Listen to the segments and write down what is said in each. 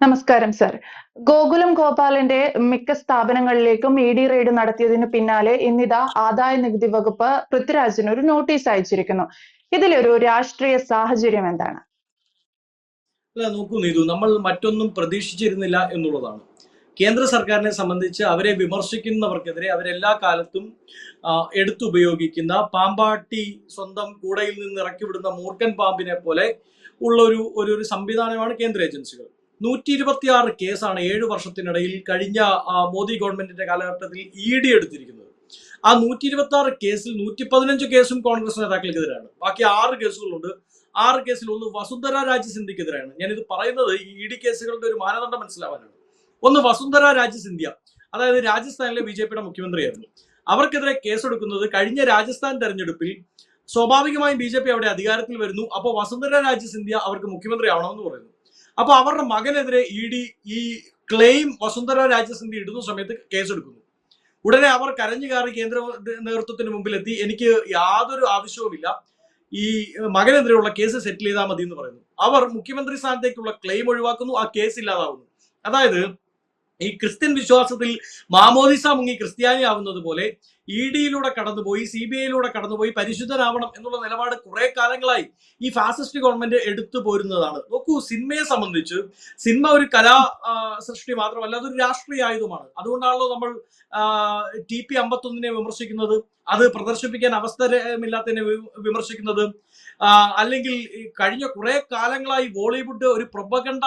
നമസ്കാരം സർ ഗോകുലം ഗോപാലന്റെ മിക്ക സ്ഥാപനങ്ങളിലേക്കും ഇ ഡി റെയ്ഡ് നടത്തിയതിനു പിന്നാലെ ഇന്നിതാ ആദായ നികുതി വകുപ്പ് പൃഥ്വിരാജിന് ഒരു നോട്ടീസ് അയച്ചിരിക്കുന്നു. ഇതിലൊരു രാഷ്ട്രീയ സാഹചര്യം എന്താണ്? അല്ല നോക്കൂ നീതു നമ്മൾ മറ്റൊന്നും പ്രതീക്ഷിച്ചിരുന്നില്ല എന്നുള്ളതാണ്. കേന്ദ്ര സർക്കാരിനെ സംബന്ധിച്ച് അവരെ വിമർശിക്കുന്നവർക്കെതിരെ അവരെല്ലാ കാലത്തും എടുത്തുപയോഗിക്കുന്ന പാമ്പാട്ടി സ്വന്തം കൂടയിൽ നിന്ന് ഇറക്കി വിടുന്ന മൂർഖൻ പാമ്പിനെ പോലെ ഉള്ള ഒരു ഒരു സംവിധാനമാണ് കേന്ദ്ര ഏജൻസികൾ. നൂറ്റി ഇരുപത്തിയാറ് കേസാണ് ഏഴു വർഷത്തിനിടയിൽ കഴിഞ്ഞ മോദി ഗവൺമെന്റിന്റെ കാലഘട്ടത്തിൽ ഇ ഡി എടുത്തിരിക്കുന്നത്. ആ നൂറ്റി ഇരുപത്തി ആറ് കേസിൽ നൂറ്റി പതിനഞ്ച് കേസും കോൺഗ്രസ് നേതാക്കൾക്കെതിരാണ്. ബാക്കി ആറ് കേസുകളുണ്ട്. ആറ് കേസിൽ ഒന്ന് വസുന്ധര രാജ് സിന്ധ്യക്കെതിരാണ്. ഞാനിത് പറയുന്നത് ഈ ഇ ഡി കേസുകളുടെ ഒരു മാനദണ്ഡം മനസ്സിലാവാനാണ്. ഒന്ന് വസുന്ധര രാജ് സിന്ധ്യ അതായത് രാജസ്ഥാനിലെ ബി ജെ പിയുടെ മുഖ്യമന്ത്രിയായിരുന്നു. അവർക്കെതിരെ കേസെടുക്കുന്നത് കഴിഞ്ഞ രാജസ്ഥാൻ തെരഞ്ഞെടുപ്പിൽ സ്വാഭാവികമായും ബി ജെ പി അവിടെ അധികാരത്തിൽ വരുന്നു. അപ്പോൾ വസുന്ധര രാജ് സിന്ധ്യ അവർക്ക് മുഖ്യമന്ത്രി ആവണമെന്ന് പറയുന്നു. അപ്പോൾ അവരുടെ മകനെതിരെ ഇ ഡി ഈ ക്ലെയിം വസുന്ധര രാജ് ഇടുന്ന സമയത്ത് കേസെടുക്കുന്നു. ഉടനെ അവർ കരഞ്ഞു കയറി കേന്ദ്ര നേതൃത്വത്തിന് മുമ്പിലെത്തി. എനിക്ക് യാതൊരു ആവശ്യവുമില്ല. ഈ മകനെതിരെയുള്ള കേസ് സെറ്റിൽ ചെയ്താൽ മതി എന്ന് പറയുന്നു. അവർ മുഖ്യമന്ത്രി സ്ഥാനത്തേക്കുള്ള ക്ലെയിം ഒഴിവാക്കുന്നു. ആ കേസ് ഇല്ലാതാവുന്നു. അതായത് ഈ ക്രിസ്ത്യൻ വിശ്വാസത്തിൽ മാമോദിസ മുങ്ങി ക്രിസ്ത്യാനി ആവുന്നത് പോലെ ഇ ഡിയിലൂടെ കടന്നുപോയി സി ബി ഐയിലൂടെ കടന്നുപോയി പരിശുദ്ധരാവണം എന്നുള്ള നിലപാട് കുറെ കാലങ്ങളായി ഈ ഫാസിസ്റ്റ് ഗവൺമെന്റ് എടുത്തു പോരുന്നതാണ്. നോക്കൂ സിനിമയെ സംബന്ധിച്ച് സിനിമ ഒരു കലാ സൃഷ്ടി മാത്രമല്ല അതൊരു രാഷ്ട്രീയ ആയുധമാണ്. അതുകൊണ്ടാണല്ലോ നമ്മൾ ടി പി അമ്പത്തൊന്നിനെ വിമർശിക്കുന്നത് അത് പ്രദർശിപ്പിക്കാൻ അവസരമില്ലാത്തതിനെ വിമർശിക്കുന്നത്. അല്ലെങ്കിൽ കഴിഞ്ഞ കുറെ കാലങ്ങളായി ബോളിവുഡ് ഒരു പ്രൊപ്പഗണ്ട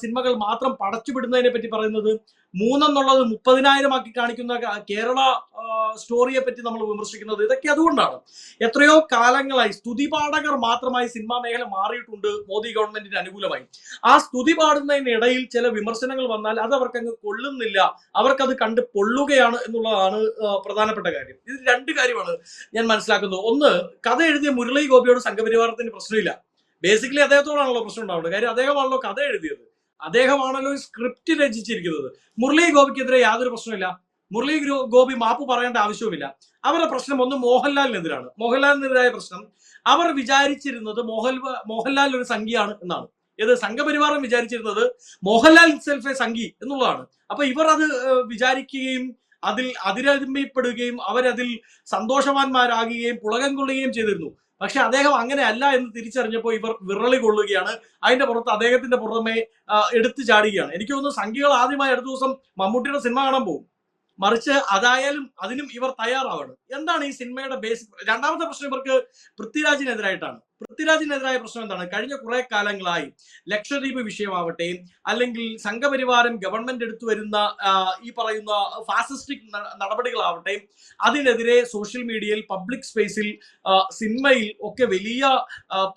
സിനിമകൾ മാത്രം പടച്ചുവിടുന്നതിനെ പറ്റി പറയുന്നത് മൂന്നെന്നുള്ളത് മുപ്പതിനായിരം ആക്കി കാണിക്കുന്ന കേരള സ്റ്റോറിയെ പറ്റി നമ്മൾ വിമർശിക്കുന്നത് ഇതൊക്കെ അതുകൊണ്ടാണ്. എത്രയോ കാലങ്ങളായി സ്തുതിപാഠകർ മാത്രമായി സിനിമാ മേഖല മാറിയിട്ടുണ്ട് മോദി ഗവൺമെന്റിന് അനുകൂലമായി. ആ സ്തുതി പാടുന്നതിനിടയിൽ ചില വിമർശനങ്ങൾ വന്നാൽ അത് അവർക്ക് അങ്ങ് കൊള്ളുന്നില്ല അവർക്കത് കണ്ട് പൊള്ളുകയാണ് എന്നുള്ളതാണ് പ്രധാനപ്പെട്ട കാര്യം. ഇത് രണ്ട് കാര്യമാണ് ഞാൻ മനസ്സിലാക്കുന്നത്. ഒന്ന് കഥ എഴുതിയ മുരളി ഗോപിയോട് സംഘപരിവാരത്തിന് പ്രശ്നമില്ല. ബേസിക്കലി അദ്ദേഹത്തോടാണല്ലോ പ്രശ്നം ഉണ്ടാവുന്നത്. കാര്യം അദ്ദേഹമാണല്ലോ കഥ എഴുതിയത്. അദ്ദേഹമാണല്ലോ സ്ക്രിപ്റ്റ് രചിച്ചിരിക്കുന്നത്. മുരളി ഗോപിക്കെതിരെ യാതൊരു പ്രശ്നമില്ല മുരളി ഗോപി മാപ്പ് പറയേണ്ട ആവശ്യവുമില്ല. അവരുടെ പ്രശ്നം ഒന്ന് മോഹൻലാലിനെതിരാണ്. മോഹൻലാലിനെതിരായ പ്രശ്നം. അവർ വിചാരിച്ചിരുന്നത് മോഹൻ മോഹൻലാൽ ഒരു സംഖ്യയാണ് എന്നാണ്. ഇത് സംഘപരിവാരം വിചാരിച്ചിരുന്നത് മോഹൻലാൽ സെൽഫ് എ സംഘി എന്നുള്ളതാണ്. അപ്പൊ ഇവർ അത് വിചാരിക്കുകയും അതിൽ അതിരമ്പിപ്പെടുകയും അവരതിൽ സന്തോഷവാന്മാരാകുകയും പുളകം കൊള്ളുകയും ചെയ്തിരുന്നു. പക്ഷെ അദ്ദേഹം അങ്ങനെ അല്ല എന്ന് തിരിച്ചറിഞ്ഞപ്പോൾ ഇവർ വിറളി കൊള്ളുകയാണ്. അതിന്റെ പുറത്ത് അദ്ദേഹത്തിന്റെ പുറമെ എടുത്തു ചാടുകയാണ്. എനിക്ക് തോന്നുന്നു സംഖ്യകൾ ആദ്യമായി അടുത്ത ദിവസം മമ്മൂട്ടിയുടെ സിനിമ കാണാൻ പോകും. മറിച്ച് അതായാലും അതിനും ഇവർ തയ്യാറാവണം. എന്താണ് ഈ സിനിമയുടെ ബേസിക് രണ്ടാമത്തെ പ്രശ്നം ഇവർക്ക് പൃഥ്വിരാജിനെതിരായിട്ടാണ്. പൃഥ്വിരാജിനെതിരായ പ്രശ്നം എന്താണ്? കഴിഞ്ഞ കുറെ കാലങ്ങളായി ലക്ഷദ്വീപ് വിഷയമാവട്ടെ അല്ലെങ്കിൽ സംഘപരിവാരം ഗവൺമെന്റ് എടുത്തു വരുന്ന ഈ പറയുന്ന ഫാസിസ്റ്റിക് നടപടികളാവട്ടെ അതിനെതിരെ സോഷ്യൽ മീഡിയയിൽ പബ്ലിക് സ്പേസിൽ സിനിമയിൽ ഒക്കെ വലിയ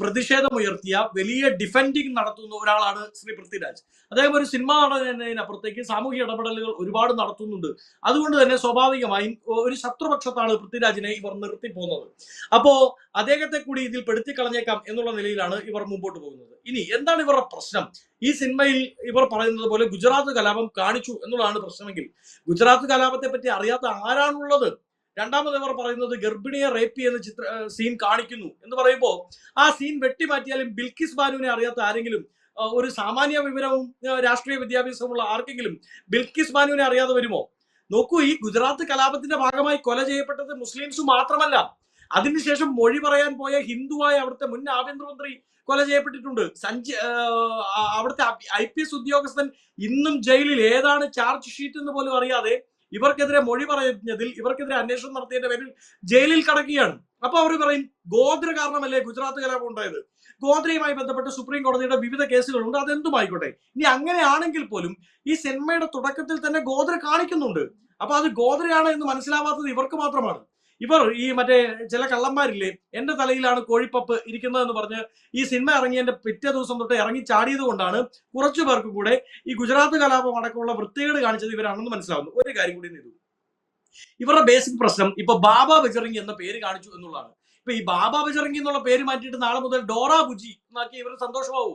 പ്രതിഷേധമുയർത്തിയ വലിയ ഡിഫെൻഡിങ് നടത്തുന്ന ഒരാളാണ് ശ്രീ പൃഥ്വിരാജ്. അദ്ദേഹം ഒരു സിനിമ നടന്നതിനപ്പുറത്തേക്ക് സാമൂഹിക ഇടപെടലുകൾ ഒരുപാട് നടത്തുന്നുണ്ട്. അതുകൊണ്ട് തന്നെ സ്വാഭാവികമായും ഒരു ശത്രുപക്ഷത്താണ് പൃഥ്വിരാജിനെ ഇവർ നിർത്തി പോകുന്നത് അപ്പോ അദ്ദേഹത്തെ കൂടി ഇതിൽ പെടുത്തി കളഞ്ഞേക്കാം എന്നുള്ള നിലയിലാണ് ഇവർ മുമ്പോട്ട് പോകുന്നത്. ഇനി എന്താണ് ഇവരുടെ പ്രശ്നം? ഈ സിനിമയിൽ ഇവർ പറയുന്നത് പോലെ ഗുജറാത്ത് കലാപം കാണിച്ചു എന്നുള്ളതാണ് പ്രശ്നമെങ്കിൽ ഗുജറാത്ത് കലാപത്തെ പറ്റി അറിയാത്ത ആരാണുള്ളത്? രണ്ടാമത് ഇവർ പറയുന്നത് ഗർഭിണിയെ റേപ്പ് ചെയ്യുന്ന ചിത്ര സീൻ കാണിക്കുന്നു എന്ന് പറയുമ്പോൾ ആ സീൻ വെട്ടിമാറ്റിയാലും ബിൽക്കിസ് ബാനുവിനെ അറിയാത്ത ആരെങ്കിലും ഒരു സാമാന്യ വിവരവും രാഷ്ട്രീയ വിദ്യാഭ്യാസമുള്ള ആർക്കെങ്കിലും ബിൽക്കിസ് ബാനുവിനെ അറിയാതെ വരുമോ? നോക്കൂ ഈ ഗുജറാത്ത് കലാപത്തിന്റെ ഭാഗമായി കൊല ചെയ്യപ്പെട്ടത് മുസ്ലിംസ് മാത്രമല്ല. അതിനുശേഷം മൊഴി പറയാൻ പോയ ഹിന്ദുവായ അവിടുത്തെ മുൻ ആഭ്യന്തരമന്ത്രി കൊല ചെയ്യപ്പെട്ടിട്ടുണ്ട്. സഞ്ജയ് ആ, അവിടുത്തെ ഐ പി എസ് ഉദ്യോഗസ്ഥൻ ഇന്നും ജയിലിൽ. ഏതാണ് ചാർജ് ഷീറ്റ് എന്ന് പോലും അറിയാതെ ഇവർക്കെതിരെ മൊഴി പറഞ്ഞതിൽ ഇവർക്കെതിരെ അന്വേഷണം നടത്തിയതിന്റെ പേരിൽ ജയിലിൽ കടക്കുകയാണ്. അപ്പൊ അവർ പറയും ഗോത്ര കാരണമല്ലേ ഗുജറാത്ത് കലാപം ഉണ്ടായത്? ഗോത്രയുമായി ബന്ധപ്പെട്ട് സുപ്രീം കോടതിയുടെ വിവിധ കേസുകളുണ്ട്. അതെന്തുമായിക്കോട്ടെ? ഇനി അങ്ങനെയാണെങ്കിൽ പോലും ഈ സിനിമയുടെ തുടക്കത്തിൽ തന്നെ ഗോത്ര കാണിക്കുന്നുണ്ട്. അപ്പൊ അത് ഗോത്രയാണ് എന്ന് മനസ്സിലാവാത്തത് ഇവർക്ക് മാത്രമാണ്. ഇവർ ഈ മറ്റേ ചില കള്ളന്മാരില്ലേ എന്റെ തലയിലാണ് കോഴിപ്പപ്പ് ഇരിക്കുന്നതെന്ന് പറഞ്ഞ് ഈ സിനിമ ഇറങ്ങിയതിന്റെ പിറ്റേ ദിവസം തൊട്ട് ഇറങ്ങി ചാടിയത് കൊണ്ടാണ് കുറച്ചു പേർക്ക് കൂടെ ഈ ഗുജറാത്ത് കലാപം അടക്കമുള്ള വൃത്തികേട് കാണിച്ചത് ഇവരാണെന്ന് മനസ്സിലാവുന്നു. ഒരു കാര്യം കൂടി ചെയ്തു ഇവരുടെ ബേസിക് പ്രശ്നം ഇപ്പൊ ബാബ ബജറിംഗ് എന്ന പേര് കാണിച്ചു എന്നുള്ളതാണ്. ഇപ്പൊ ഈ ബാബ ബജറിംഗ് എന്നുള്ള പേര് മാറ്റിയിട്ട് നാളെ മുതൽ ഡോറ ബുജി എന്നാക്കി ഇവർ സന്തോഷമാവോ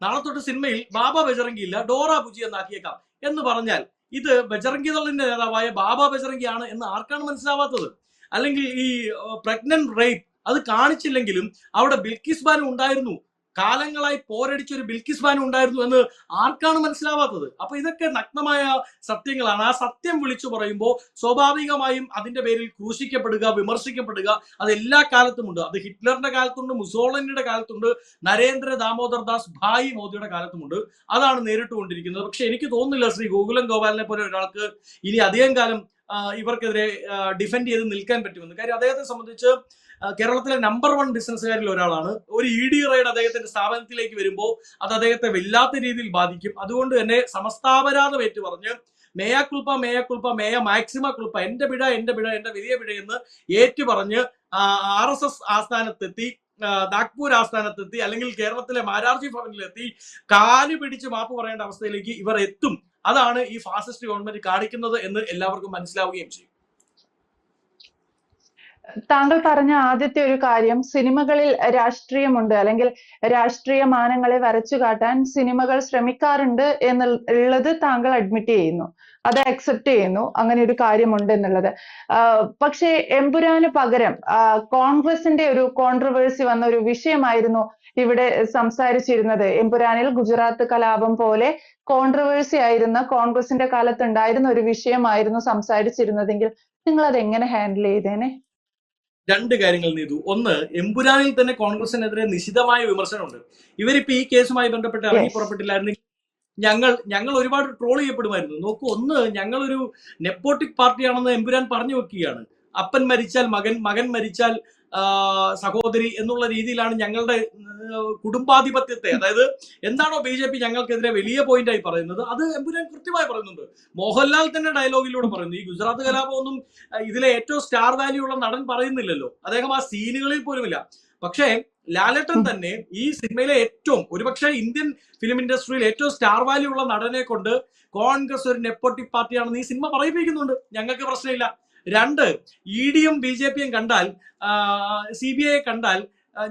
നാളെ തൊട്ട് സിനിമയിൽ ബാബ ബജറംഗി ഇല്ല ഡോറ ബുജി എന്നാക്കിയേക്കാം. എന്ന് പറഞ്ഞാൽ ഇത് ബജറംഗി ദളിന്റെ നേതാവായ ബാബ ബജറംഗി ആണ് എന്ന് ആർക്കാണ് മനസ്സിലാവാത്തത്? അല്ലെങ്കിൽ ഈ പ്രഗ്നന്റ് റേപ്പ് അത് കാണിച്ചില്ലെങ്കിലും അവിടെ ബിൽക്കിസ് ബാനു ഉണ്ടായിരുന്നു. കാലങ്ങളായി പോരടിച്ച ഒരു ബിൽക്കിസ് ബാനു ഉണ്ടായിരുന്നു എന്ന് ആർക്കാണ് മനസ്സിലാവാത്തത്? അപ്പൊ ഇതൊക്കെ നഗ്നമായ സത്യങ്ങളാണ്. ആ സത്യം വിളിച്ചു പറയുമ്പോൾ സ്വാഭാവികമായും അതിന്റെ പേരിൽ ക്രൂശിക്കപ്പെടുക വിമർശിക്കപ്പെടുക അത് എല്ലാ കാലത്തും ഉണ്ട്. അത് ഹിറ്റ്ലറിന്റെ കാലത്തുണ്ട് മുസോളനിയുടെ കാലത്തുണ്ട് നരേന്ദ്ര ദാമോദർ ദാസ് ഭായി മോദിയുടെ കാലത്തുമുണ്ട്. അതാണ് നേരിട്ടുകൊണ്ടിരിക്കുന്നത്. പക്ഷെ എനിക്ക് തോന്നുന്നില്ല ശ്രീ ഗോകുലം ഗോപാലിനെ പോലെ ഒരാൾക്ക് ഇനി അധികം കാലം ഇവർക്കെതിരെ ഡിഫെൻഡ് ചെയ്ത് നിൽക്കാൻ പറ്റുമെന്ന്. കാര്യം അദ്ദേഹത്തെ സംബന്ധിച്ച് കേരളത്തിലെ നമ്പർ വൺ ബിസിനസ്സുകാരിൽ ഒരാളാണ്. ഒരു ഇ ഡി റൈഡ് അദ്ദേഹത്തിന്റെ സ്ഥാപനത്തിലേക്ക് വരുമ്പോൾ അത് അദ്ദേഹത്തെ വല്ലാത്ത രീതിയിൽ ബാധിക്കും. അതുകൊണ്ട് തന്നെ സമസ്താപരാധം ഏറ്റു പറഞ്ഞ് mea culpa mea culpa mea maxima culpa എന്റെ പിഴ എന്റെ പിഴ എന്റെ വലിയ പിഴ എന്ന് ഏറ്റു പറഞ്ഞ് ആർ എസ് എസ് ആസ്ഥാനത്തെത്തി നാഗ്പൂർ ആസ്ഥാനത്തെത്തി അല്ലെങ്കിൽ കേരളത്തിലെ മാരാർജി ഭവനിലെത്തി കാൽ പിടിച്ച് മാപ്പ് പറയേണ്ട അവസ്ഥയിലേക്ക് ഇവർ എത്തും. അതാണ് ഈ ഫാസിസ്റ്റ് ഗവൺമെന്റ് കാണിക്കുന്നത് എന്ന് എല്ലാവർക്കും മനസ്സിലാവുകയും ചെയ്യും. താങ്കൾ പറഞ്ഞ ആദ്യത്തെ ഒരു കാര്യം സിനിമകളിൽ രാഷ്ട്രീയമുണ്ട്. അല്ലെങ്കിൽ രാഷ്ട്രീയ മാനങ്ങളെ വരച്ചു കാട്ടാൻ സിനിമകൾ ശ്രമിക്കാറുണ്ട് എന്നുള്ളത് താങ്കൾ അഡ്മിറ്റ് ചെയ്യുന്നു. അത് അക്സെപ്റ്റ് ചെയ്യുന്നു. അങ്ങനെ ഒരു കാര്യമുണ്ട് എന്നുള്ളത്. പക്ഷേ എമ്പുരാന് പകരം കോൺഗ്രസിന്റെ ഒരു കോൺട്രവേഴ്സി വന്ന ഒരു വിഷയമായിരുന്നു ഇവിടെ സംസാരിച്ചിരുന്നത്. എമ്പുരാനിൽ ഗുജറാത്ത് കലാപം പോലെ കോൺട്രവേഴ്സി ആയിരുന്ന കോൺഗ്രസിന്റെ കാലത്ത് ഉണ്ടായിരുന്ന ഒരു വിഷയമായിരുന്നു സംസാരിച്ചിരുന്നതെങ്കിൽ നിങ്ങൾ അത് എങ്ങനെ ഹാൻഡിൽ ചെയ്തേനെ? രണ്ട് കാര്യങ്ങൾ നീതു ഒന്ന് എമ്പുരാനിൽ തന്നെ കോൺഗ്രസിനെതിരെ നിശിതമായ വിമർശനമുണ്ട്. ഇവരിപ്പോ ഈ കേസുമായി ബന്ധപ്പെട്ട് ഇറങ്ങി. പുറപ്പെട്ടില്ലായിരുന്നെങ്കിൽ ഞങ്ങൾ ഞങ്ങൾ ഒരുപാട് ട്രോൾ ചെയ്യപ്പെടുമായിരുന്നു. നോക്കൂ ഒന്ന് ഞങ്ങളൊരു നെപ്പോട്ടിക് പാർട്ടിയാണെന്ന് എമ്പുരാൻ പറഞ്ഞു വെക്കുകയാണ്. അപ്പൻ മരിച്ചാൽ മകൻ മകൻ മരിച്ചാൽ സഹോദരി എന്നുള്ള രീതിയിലാണ് ഞങ്ങളുടെ കുടുംബാധിപത്യത്തെ. അതായത് എന്താണോ ബി ജെ പി ഞങ്ങൾക്കെതിരെ വലിയ പോയിന്റായി പറയുന്നത് അത് എമ്പുരാൻ കൃത്യമായി പറയുന്നുണ്ട്. മോഹൻലാൽ തന്നെ ഡയലോഗിലൂടെ പറയുന്നു ഈ ഗുജറാത്ത് കലാപമൊന്നും ഇതിലെ ഏറ്റവും സ്റ്റാർ വാല്യൂ ഉള്ള നടൻ പറയുന്നില്ലല്ലോ. അദ്ദേഹം ആ സീനുകളിൽ പോലുമില്ല. പക്ഷേ ലാലട്ടൻ തന്നെ ഈ സിനിമയിലെ ഏറ്റവും ഒരുപക്ഷെ ഇന്ത്യൻ ഫിലിം ഇൻഡസ്ട്രിയിൽ ഏറ്റവും സ്റ്റാർ വാല്യൂ ഉള്ള നടനെ കൊണ്ട് കോൺഗ്രസ് ഒരു നെപ്പോട്ടിക് പാർട്ടിയാണെന്ന് ഈ സിനിമ പറയിപ്പിക്കുന്നുണ്ട്. ഞങ്ങൾക്ക് പ്രശ്നമില്ല. രണ്ട് ഇ ഡിയും ബി ജെ പിയും കണ്ടാൽ സി ബി ഐ കണ്ടാൽ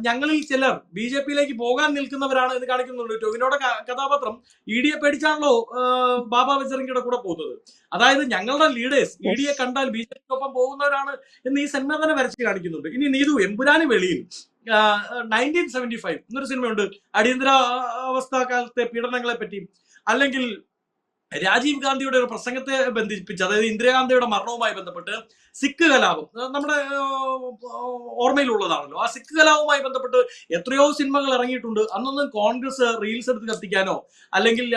ഞങ്ങളിൽ ചിലർ ബി ജെ പിയിലേക്ക് പോകാൻ നിൽക്കുന്നവരാണ് എന്ന് കാണിക്കുന്നുണ്ട്. ടോവിനോടെ കഥാപാത്രം ഇ ഡിയെ പേടിച്ചാണല്ലോ ബാബ ബജറംഗിയുടെ കൂടെ പോകുന്നത്. അതായത് ഞങ്ങളുടെ ലീഡേഴ്സ് ഇ ഡിയെ കണ്ടാൽ ബി ജെ പിക്കൊപ്പം പോകുന്നവരാണ് എന്ന് ഈ സിനിമ തന്നെ വരച്ച് കാണിക്കുന്നുണ്ട്. ഇനി നീതു എമ്പുരാന് വെളിയിൽ നയന്റീൻ സെവന്റി ഫൈവ് എന്നൊരു സിനിമയുണ്ട് അടിയന്തരാവസ്ഥ കാലത്തെ പീഡനങ്ങളെ പറ്റി അല്ലെങ്കിൽ രാജീവ് ഗാന്ധിയുടെ ഒരു പ്രസംഗത്തെ ബന്ധിപ്പിച്ച് അതായത് ഇന്ദിരാഗാന്ധിയുടെ മരണവുമായി ബന്ധപ്പെട്ട് സിഖ് കലാപം നമ്മുടെ ഓർമ്മയിലുള്ളതാണല്ലോ. ആ സിഖ് കലാപവുമായി ബന്ധപ്പെട്ട് എത്രയോ സിനിമകൾ ഇറങ്ങിയിട്ടുണ്ട്. അന്നൊന്നും കോൺഗ്രസ് റീൽസ് എടുത്ത് കത്തിക്കാനോ അല്ലെങ്കിൽ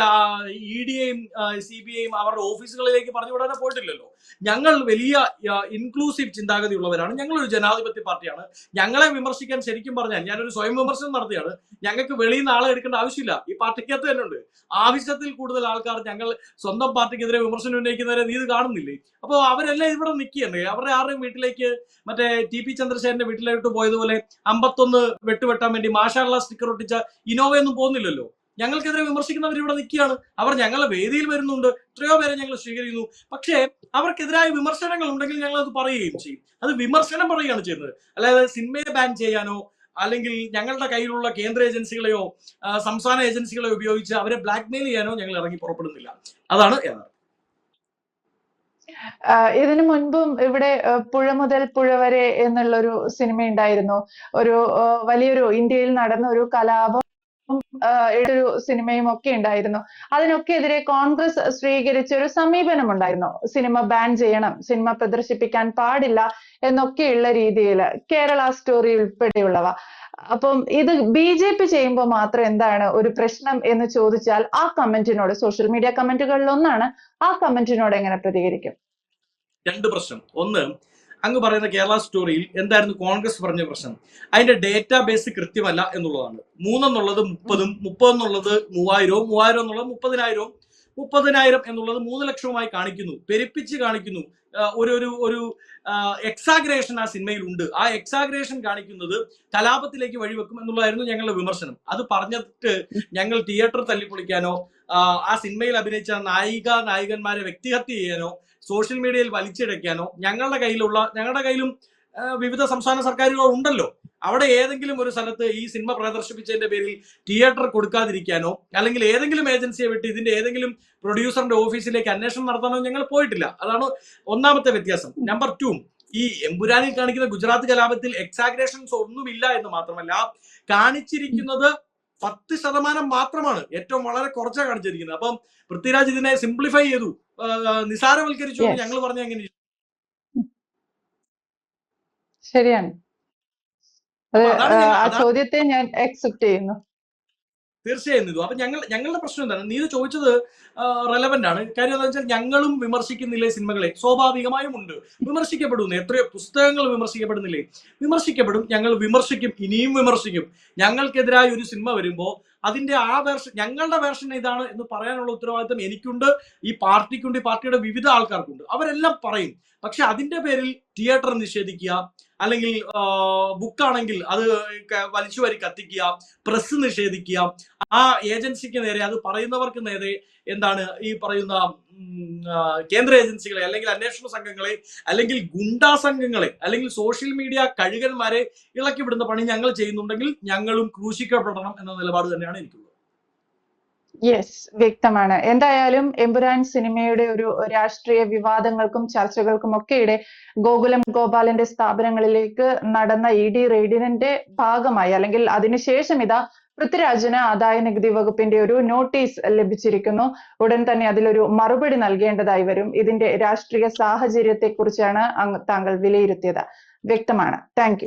ഇ ഡിയെയും സി ബി ഐയും അവരുടെ ഓഫീസുകളിലേക്ക് പറഞ്ഞു വിടാനോ പോയിട്ടില്ലല്ലോ. ഞങ്ങൾ വലിയ ഇൻക്ലൂസീവ് ചിന്താഗതി ഉള്ളവരാണ് ഞങ്ങൾ ഒരു ജനാധിപത്യ പാർട്ടിയാണ്. ഞങ്ങളെ വിമർശിക്കാൻ ശരിക്കും പറഞ്ഞാൽ ഞാനൊരു സ്വയം വിമർശനം നടത്തിയാണ്. ഞങ്ങൾക്ക് വെളിയിൽ നിന്ന് ആളെ എടുക്കേണ്ട ആവശ്യമില്ല. ഈ പാർട്ടിക്കകത്ത് തന്നെ ഉണ്ട്. ആവശ്യത്തിൽ കൂടുതൽ ആൾക്കാർ ഞങ്ങൾ സ്വന്തം പാർട്ടിക്കെതിരെ വിമർശനം ഉന്നയിക്കുന്നവരെ നീ ഇത് കാണുന്നില്ലേ? അപ്പോൾ അവരെല്ലാം ഇവിടെ നിൽക്കുകയാണ്. അവരുടെ ആരുടെയും വീട്ടിലേക്ക് മറ്റേ ടി പി ചന്ദ്രശേഖരന്റെ വീട്ടിലോട്ട് പോയതുപോലെ അമ്പത്തൊന്ന് വെട്ടുവെട്ടാൻ വേണ്ടി മാഷാള്ള സ്റ്റിക്കർ ഒട്ടിച്ച ഇനോവയൊന്നും പോകുന്നില്ലല്ലോ. ഞങ്ങൾക്കെതിരെ വിമർശിക്കുന്നവർ ഇവിടെ നിൽക്കുകയാണ്. അവർ ഞങ്ങളെ വേദിയിൽ വരുന്നുണ്ട്. എത്രയോ പേരെ ഞങ്ങൾ സ്വീകരിക്കുന്നു. പക്ഷേ അവർക്കെതിരായ വിമർശനങ്ങൾ ഉണ്ടെങ്കിൽ ഞങ്ങൾ അത് പറയുകയും ചെയ്യും. അത് വിമർശനം പറയുകയാണ് ചെയ്യുന്നത്. അല്ലാതെ സിനിമയെ ബാൻ ചെയ്യാനോ അല്ലെങ്കിൽ ഞങ്ങളുടെ കയ്യിലുള്ള കേന്ദ്ര ഏജൻസികളെയോ സംസ്ഥാന ഏജൻസികളെയോ ഉപയോഗിച്ച് അവരെ ബ്ലാക്ക്മെയിൽ ചെയ്യാനോ ഞങ്ങൾ ഇറങ്ങി പുറപ്പെടുന്നില്ല. അതാണ് യഥാർത്ഥം ഇതിനു മുൻപും ഇവിടെ പുഴ മുതൽ പുഴ വരെ എന്നുള്ളൊരു സിനിമ ഉണ്ടായിരുന്നു ഒരു വലിയൊരു ഇന്ത്യയിൽ നടന്ന ഒരു കലാപം ഒരു സിനിമയും ഒക്കെ ഉണ്ടായിരുന്നു. അതിനൊക്കെ എതിരെ കോൺഗ്രസ് സ്വീകരിച്ച ഒരു സമീപനം ഉണ്ടായിരുന്നു സിനിമ ബാൻ ചെയ്യണം സിനിമ പ്രദർശിപ്പിക്കാൻ പാടില്ല എന്നൊക്കെയുള്ള രീതിയിൽ കേരള സ്റ്റോറി ഉൾപ്പെടെയുള്ളവ. അപ്പം ഇത് ബി ജെ പി ചെയ്യുമ്പോൾ മാത്രം എന്താണ് ഒരു പ്രശ്നം എന്ന് ചോദിച്ചാൽ ആ കമന്റിനോട് സോഷ്യൽ മീഡിയ കമന്റുകളിൽ ഒന്നാണ് ആ കമന്റിനോട് എങ്ങനെ പ്രതികരിക്കും? രണ്ട് പ്രശ്നം. ഒന്ന് അങ്ങ് പറയുന്ന കേരള സ്റ്റോറിയിൽ എന്തായിരുന്നു കോൺഗ്രസ് പറഞ്ഞ പ്രശ്നം? അതിന്റെ ഡേറ്റാ ബേസ് കൃത്യമല്ല എന്നുള്ളതാണ്. മൂന്നെന്നുള്ളത് മുപ്പതും എന്നുള്ളത് മൂവായിരവും മൂവായിരം എന്നുള്ളത് മുപ്പതിനായിരവും മുപ്പതിനായിരം എന്നുള്ളത് മൂന്ന് ലക്ഷവുമായി കാണിക്കുന്നു. പെരുപ്പിച്ച് കാണിക്കുന്നു. ഒരു ഒരു ഒരു എക്സാഗ്രേഷൻ ആ സിനിമയിൽ ഉണ്ട് ആ എക്സാഗ്രേഷൻ കാണിക്കുന്നത് കലാപത്തിലേക്ക് വഴിവെക്കും എന്നുള്ളതായിരുന്നു ഞങ്ങളുടെ വിമർശനം. അത് പറഞ്ഞിട്ട് ഞങ്ങൾ തിയേറ്റർ തല്ലിപ്പൊളിക്കാനോ ആ സിനിമയിൽ അഭിനയിച്ച നായിക നായകന്മാരെ വ്യക്തിഹത്യ ചെയ്യാനോ സോഷ്യൽ മീഡിയയിൽ വലിച്ചിഴയ്ക്കാനോ ഞങ്ങളുടെ കയ്യിലുള്ള ഞങ്ങളുടെ കയ്യിലും വിവിധ സംസ്ഥാന സർക്കാരുകൾ ഉണ്ടല്ലോ. അവിടെ ഏതെങ്കിലും ഒരു സ്ഥലത്ത് ഈ സിനിമ പ്രദർശിപ്പിച്ചതിന്റെ പേരിൽ തിയേറ്റർ കൊടുക്കാതിരിക്കാനോ അല്ലെങ്കിൽ ഏതെങ്കിലും ഏജൻസിയെ വിട്ട് ഇതിന്റെ ഏതെങ്കിലും പ്രൊഡ്യൂസറിന്റെ ഓഫീസിലേക്ക് അന്വേഷണം നടത്താനോ ഞങ്ങൾ പോയിട്ടില്ല. അതാണ് ഒന്നാമത്തെ വ്യത്യാസം. നമ്പർ ടു ഈ എമ്പുരാനിൽ കാണിക്കുന്ന ഗുജറാത്ത് കലാപത്തിൽ എക്സാഗ്രേഷൻസ് ഒന്നുമില്ല എന്ന് മാത്രമല്ല കാണിച്ചിരിക്കുന്നത് പത്ത് ശതമാനം മാത്രമാണ്. ഏറ്റവും വളരെ കുറച്ചാണ് കാണിച്ചിരിക്കുന്നത്. അപ്പം പൃഥ്വിരാജ് ഇതിനെ സിംപ്ലിഫൈ ചെയ്തു. നിസാരവൽക്കരിച്ചു ഞങ്ങൾ പറഞ്ഞ എങ്ങനെ ശരിയാണ്. ആ ചോദ്യത്തെ ഞാൻ അക്സെപ്റ്റ് ചെയ്യുന്നു. തീർച്ചയായും നീതു. അപ്പൊ ഞങ്ങൾ ഞങ്ങളുടെ പ്രശ്നം എന്താണ്? നീതു ചോദിച്ചത് റെലവെന്റ് ആണ്. കാര്യം എന്താ വെച്ചാൽ ഞങ്ങളും വിമർശിക്കുന്നില്ലേ സിനിമകളെ? സ്വാഭാവികമായും ഉണ്ട്. വിമർശിക്കപ്പെടുന്നു. എത്രയോ പുസ്തകങ്ങൾ വിമർശിക്കപ്പെടുന്നില്ലേ? വിമർശിക്കപ്പെടും. ഞങ്ങൾ വിമർശിക്കും. ഇനിയും വിമർശിക്കും. ഞങ്ങൾക്കെതിരായ ഒരു സിനിമ വരുമ്പോൾ അതിന്റെ ആ വേർഷൻ ഞങ്ങളുടെ വേർഷൻ ഇതാണ് എന്ന് പറയാനുള്ള ഉത്തരവാദിത്തം എനിക്കുണ്ട്. ഈ പാർട്ടിക്കുണ്ട് ഈ പാർട്ടിയുടെ വിവിധ ആൾക്കാർക്കുണ്ട്. അവരെല്ലാം പറയും. പക്ഷെ അതിന്റെ പേരിൽ തിയേറ്റർ നിഷേധിക്കുക അല്ലെങ്കിൽ ബുക്കാണെങ്കിൽ അത് വലിച്ചു വരി കത്തിക്കുക പ്രസ് നിഷേധിക്കുക. ആ ഏജൻസിക്ക് നേരെ അത് പറയുന്നവർക്ക് നേരെ എന്താണ് ഈ പറയുന്ന കേന്ദ്ര ഏജൻസികളെ അല്ലെങ്കിൽ അന്വേഷണ സംഘങ്ങളെ അല്ലെങ്കിൽ ഗുണ്ടാ സംഘങ്ങളെ അല്ലെങ്കിൽ സോഷ്യൽ മീഡിയ കഴുകന്മാരെ ഇളക്കി വിടുന്ന പണി ഞങ്ങൾ ചെയ്യുന്നുണ്ടെങ്കിൽ ഞങ്ങളും ക്രൂശിക്കപ്പെടണം എന്ന നിലപാട് തന്നെയാണ് എനിക്കുള്ളത്. യെസ് വ്യക്തമാണ്. എന്തായാലും എമ്പുരാൻ സിനിമയുടെ ഒരു രാഷ്ട്രീയ വിവാദങ്ങൾക്കും ചർച്ചകൾക്കും ഒക്കെയുടെ ഗോകുലം ഗോപാലന്റെ സ്ഥാപനങ്ങളിലേക്ക് നടന്ന ഇ ഡി റെയ്ഡിന്റെ ഭാഗമായി അല്ലെങ്കിൽ അതിനുശേഷം ഇതാ പൃഥ്വിരാജിന് ആദായ നികുതി വകുപ്പിന്റെ ഒരു നോട്ടീസ് ലഭിച്ചിരിക്കുന്നു. ഉടൻ തന്നെ അതിലൊരു മറുപടി നൽകേണ്ടതായി വരും. ഇതിന്റെ രാഷ്ട്രീയ സാഹചര്യത്തെ കുറിച്ചാണ് താങ്കൾ വിലയിരുത്തിയത്. വ്യക്തമാണ്. താങ്ക്